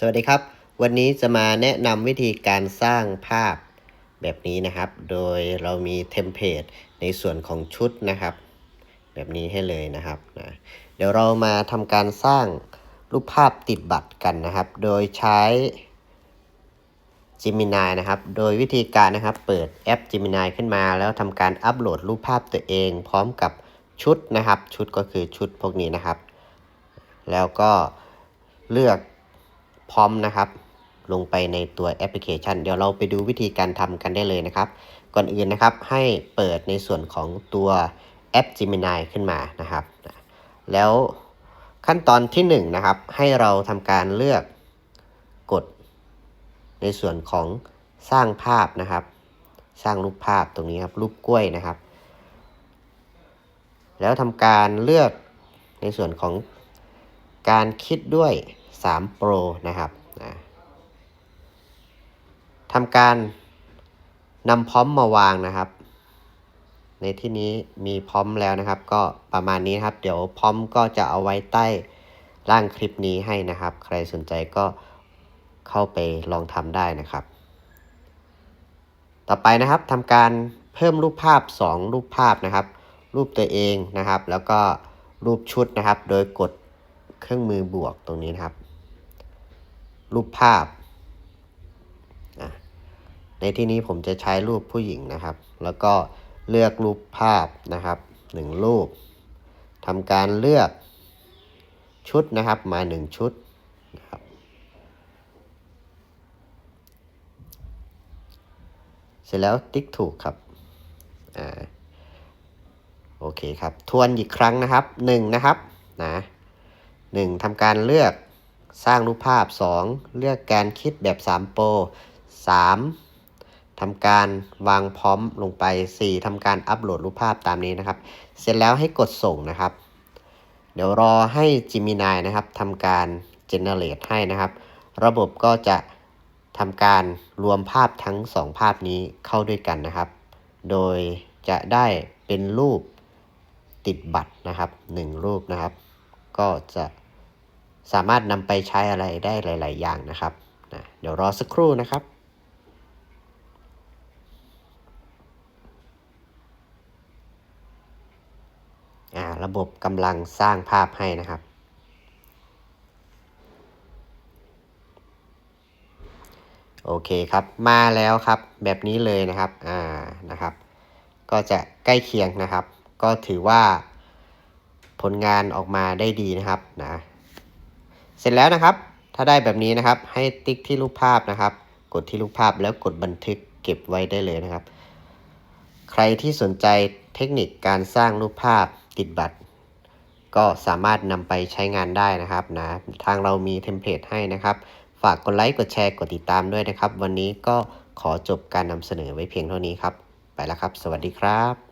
สวัสดีครับ วันนี้จะมาแนะนำวิธีการสร้างภาพแบบนี้นะครับ โดยเรามีเทมเพลตในส่วนของชุดนะครับ แบบนี้ให้เลยนะครับนะเดี๋ยวเรามาทำการสร้างรูปภาพติดบัตรกันนะครับ โดยใช้ Gemini นะครับ โดยวิธีการนะครับเปิดแอป Gemini ขึ้นมา แล้วทำการอัปโหลดรูปภาพตัวเอง พร้อมกับชุดนะครับ ชุดก็คือชุดพวกนี้นะครับ แล้วก็เลือก พร้อมนะครับ ลงไปในตัวแอปพลิเคชัน เดี๋ยวเราไปดูวิธีการทำกันได้เลยนะครับ ก่อนอื่นนะครับให้เปิดในส่วนของตัวแอป Gemini ขึ้นมานะครับ แล้วขั้นตอนที่1นนะครับให้เราทำการเลือกกดในส่วนของสร้างภาพนะครับ สร้างรูปภาพตรงนี้ครับรูปกล้วยนะครับ แล้วทำการเลือกในส่วนของการคิดด้วย 3 Pro นะครับนะทำการนำพร้อมมาวางนะครับ ในที่นี้มีพร้อมแล้วนะครับ ก็ประมาณนี้ครับ เดี๋ยวพร้อมก็จะเอาไว้ใต้ล่างคลิปนี้ให้นะครับ ใครสนใจก็เข้าไปลองทำได้นะครับ ต่อไปนะครับทำการเพิ่มรูปภาพ 2 รูปภาพนะครับ รูปตัวเองนะครับ แล้วก็รูปชุดนะครับ โดยกด เครื่องมือบวกตรงนี้นะครับ รูปภาพ ในที่นี้ผมจะใช้รูปผู้หญิงนะครับ แล้วก็เลือกรูปภาพนะครับหนึ่งรูปทำการเลือกชุดนะครับมาหนึ่งชุดนะครับเสร็จแล้วติ๊กถูกครับ อ่า โอเคครับ ทวนอีกครั้งนะครับ1นะครับ นะ 1ทำการเลือกสร้างรูปภาพ 2 เลือกการคิดแบบ 3 โปร 3ทำการวางพร้อมลงไป 4ทำการอัปโหลดรูปภาพตามนี้นะครับ เสร็จแล้วให้กดส่งนะครับ เดี๋ยวรอให้ Gemini นะครับทำการ generate ให้นะครับ ระบบก็จะทำการรวมภาพทั้ง 2 ภาพนี้เข้าด้วยกันนะครับ โดยจะได้เป็นรูปติดบัตรนะครับ 1 รูปนะครับ ก็จะสามารถนำไปใช้อะไรได้หลาย ๆ อย่างนะครับนะเดี๋ยวรอสักครู่นะครับอ่าระบบกำลังสร้างภาพให้นะครับ โอเคครับ มาแล้วครับ แบบนี้เลยนะครับ อ่า นะครับ ก็จะใกล้เคียงนะครับ ก็ถือว่า ผลงานออกมาได้ดีนะครับนะเสร็จแล้วนะครับ ถ้าได้แบบนี้นะครับ ให้ติ๊กที่รูปภาพนะครับ กดที่รูปภาพแล้วกดบันทึกเก็บไว้ได้เลยนะครับ ใครที่สนใจเทคนิคการสร้างรูปภาพติดบัตร ก็สามารถนำไปใช้งานได้นะครับนะทางเรามีเทมเพลตให้นะครับ ฝากกดไลค์กดแชร์กดติดตามด้วยนะครับ วันนี้ก็ขอจบการนำเสนอไว้เพียงเท่านี้ครับ ไปแล้วครับ สวัสดีครับ